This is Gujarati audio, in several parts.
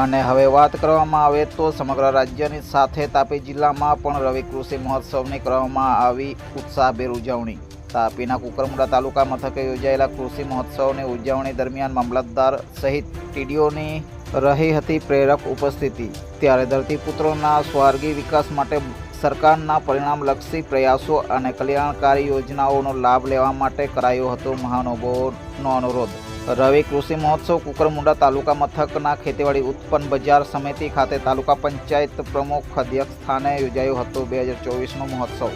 અને હવે વાત કરવામાં આવે તો સમગ્ર રાજ્યની સાથે તાપી જિલ્લામાં પણ રવિ કૃષિ મહોત્સવની કરવામાં આવી ઉત્સાહભેર ઉજવણી. તાપીના કુકરમુંડા તાલુકા મથકે યોજાયેલા કૃષિ મહોત્સવની ઉજવણી દરમિયાન મામલતદાર સહિત ટીડીઓની રહી હતી પ્રેરક ઉપસ્થિતિ. ત્યારે ધરતીપુત્રોના સ્વાર્ગી વિકાસ માટે સરકારના પરિણામલક્ષી પ્રયાસો અને કલ્યાણકારી યોજનાઓનો લાભ લેવા માટે કરાયો હતો મહાનુભાવોનો અનુરોધ. રવિ કૃષિ મહોત્સવ કુકરમુંડા તાલુકા મથકના ખેતીવાડી ઉત્પન્ન બજાર સમિતિ ખાતે તાલુકા પંચાયત પ્રમુખ અધ્યક્ષ સ્થાને યોજાયો હતો બે હજાર ચોવીસનો મહોત્સવ.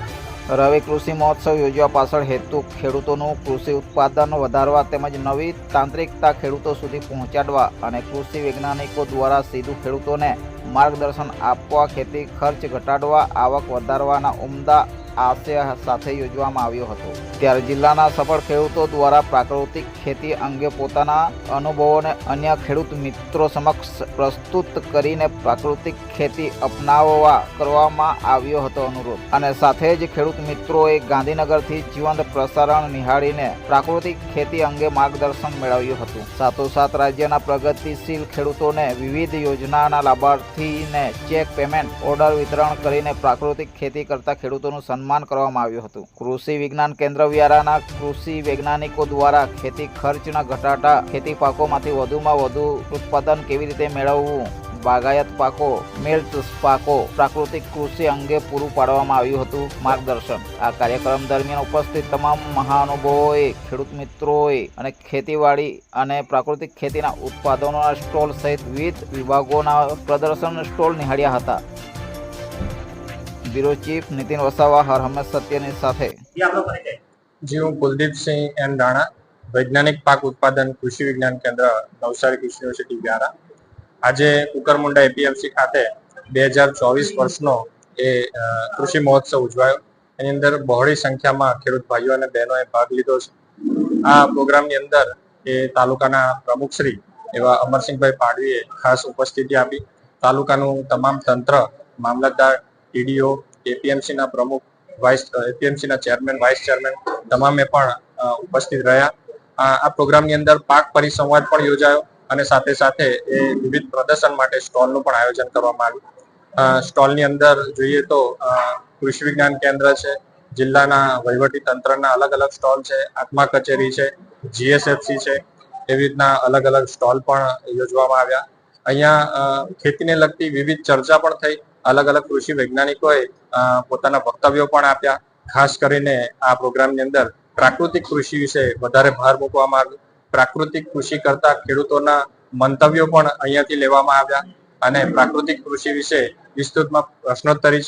રવિ કૃષિ મહોત્સવ યોજવા પાછળ હેતુ ખેડૂતોનું કૃષિ ઉત્પાદન વધારવા તેમજ નવી તાંત્રિકતા ખેડૂતો સુધી પહોંચાડવા અને કૃષિ વૈજ્ઞાનિકો દ્વારા સીધું ખેડૂતોને માર્ગદર્શન આપવા, ખેતી ખર્ચ ઘટાડવા, આવક વધારવાના ઉમદા આશય સાથે યોજવામાં આવ્યો હતો. ત્યારે જિલ્લાના સફળ ખેડૂતો દ્વારા પ્રાકૃતિક ખેતી અંગે પોતાના અનુભવોને અન્ય ખેડૂત મિત્રો સમક્ષ પ્રસ્તુત કરીને પ્રાકૃતિક ખેતી અપનાવવા કરવામાં આવ્યો હતો અનુરોધ. અને સાથે જ ખેડૂત મિત્રોએ ગાંધીનગરથી જીવંત પ્રસારણ નિહાળીને પ્રાકૃતિક ખેતી અંગે માર્ગદર્શન મેળવ્યું હતું. સાથોસાથ રાજ્યના પ્રગતિશીલ ખેડૂતોને વિવિધ યોજનાના લાભાર્થીને ચેક પેમેન્ટ, ઓર્ડર વિતરણ કરીને પ્રાકૃતિક ખેતી કરતા ખેડૂતોનું સન્માન કરવામાં આવ્યું હતું. કૃષિ વિજ્ઞાન કેન્દ્ર વ્યારાના કૃષિ વૈજ્ઞાનિકો દ્વારા ખેતી ખર્ચના ઘટાડા, ખેતી પાકોમાંથી વધુમાં વધુ ઉત્પાદન કેવી રીતે મેળવવું? બાગાયત પાકો મેલ્ટ પાકો પ્રાકૃતિક કૃષિ અંગે પૂરું પાડવામાં આવ્યું હતું માર્ગદર્શન. આ કાર્યક્રમ દરમિયાન ઉપસ્થિત તમામ મહાનુભાવોએ, ખેડૂત મિત્રોએ અને ખેતીવાડી અને પ્રાકૃતિક ખેતીના ઉત્પાદનોના સ્ટોલ સહિત વિવિધ વિભાગોના પ્રદર્શન સ્ટોલ નિહાળ્યા હતા. બ્યુરો ચીફ નીતિન વસાવા હર હંમેશ સત્યની સાથે. એ જી હું કુલદીપસિંહ એન રાણા વૈજ્ઞાનિક પાક ઉત્પાદન કૃષિ વિજ્ઞાન કેન્દ્ર નવસારી કૃષિ યુનિવર્સિટી વ્યારા. આજે કુકરમુંડા એપીએમસી ખાતે બે હજાર ચોવીસ વર્ષનો એ કૃષિ મહોત્સવ ઉજવાયો. એની અંદર બહોળી સંખ્યામાં ખેડૂત ભાઈઓ અને બહેનોએ ભાગ લીધો છે. આ પ્રોગ્રામની અંદર એ તાલુકાના પ્રમુખશ્રી એવા અમરસિંહભાઈ પાડવીએ ખાસ ઉપસ્થિતિ આપી. તાલુકાનું તમામ તંત્ર મામલતદાર ટીડીઓ એપીએમસીના પ્રમુખ વાઇસ એપીએમસીના ચેરમેન વાઇસ ચેરમેન તમામે પણ ઉપસ્થિત રહ્યા. આ પ્રોગ્રામની અંદર પાક પરિસંવાદ પણ યોજાયો અને સાથે સાથે એ વિવિધ પ્રદર્શન માટે સ્ટોલનું પણ આયોજન કરવામાં આવ્યું. સ્ટોલની અંદર જોઈએ તો કૃષિ વિજ્ઞાન કેન્દ્ર છે, જિલ્લાના વહીવટી તંત્રના અલગ અલગ સ્ટોલ છે, આત્મા કચેરી છે જીએસએફસી છે, એવી રીતના અલગ અલગ સ્ટોલ પણ યોજવામાં આવ્યા. અહીંયા ખેતીને લગતી વિવિધ ચર્ચા પણ થઈ. અલગ અલગ કૃષિ વૈજ્ઞાનિકોએ પોતાના વક્તવ્યો પણ આપ્યા. ખાસ કરીને આ પ્રોગ્રામની અંદર પ્રાકૃતિક કૃષિ વિશે વધારે ભાર મૂકવામાં આવ્યો. પ્રાકૃતિક કૃષિ કરતા ખેડૂતોના મંતવ્યો પણ અહીંયાથી લેવામાં આવ્યા અને પ્રાકૃતિક કૃષિ વિશે વિસ્તૃતમાં પ્રશ્નોત્તરી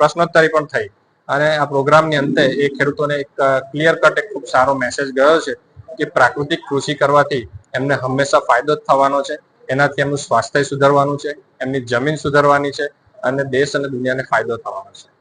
પ્રશ્નોત્તરી પણ થઈ. અને આ પ્રોગ્રામની અંતે એ ખેડૂતોને એક ક્લિયર કટ એક ખૂબ સારો મેસેજ ગયો છે કે પ્રાકૃતિક કૃષિ કરવાથી એમને હંમેશા ફાયદો જ થવાનો છે. એનાથી એમનું સ્વાસ્થ્ય સુધરવાનું છે, એમની જમીન સુધરવાની છે અને દેશ અને દુનિયાને ફાયદો થવાનો છે.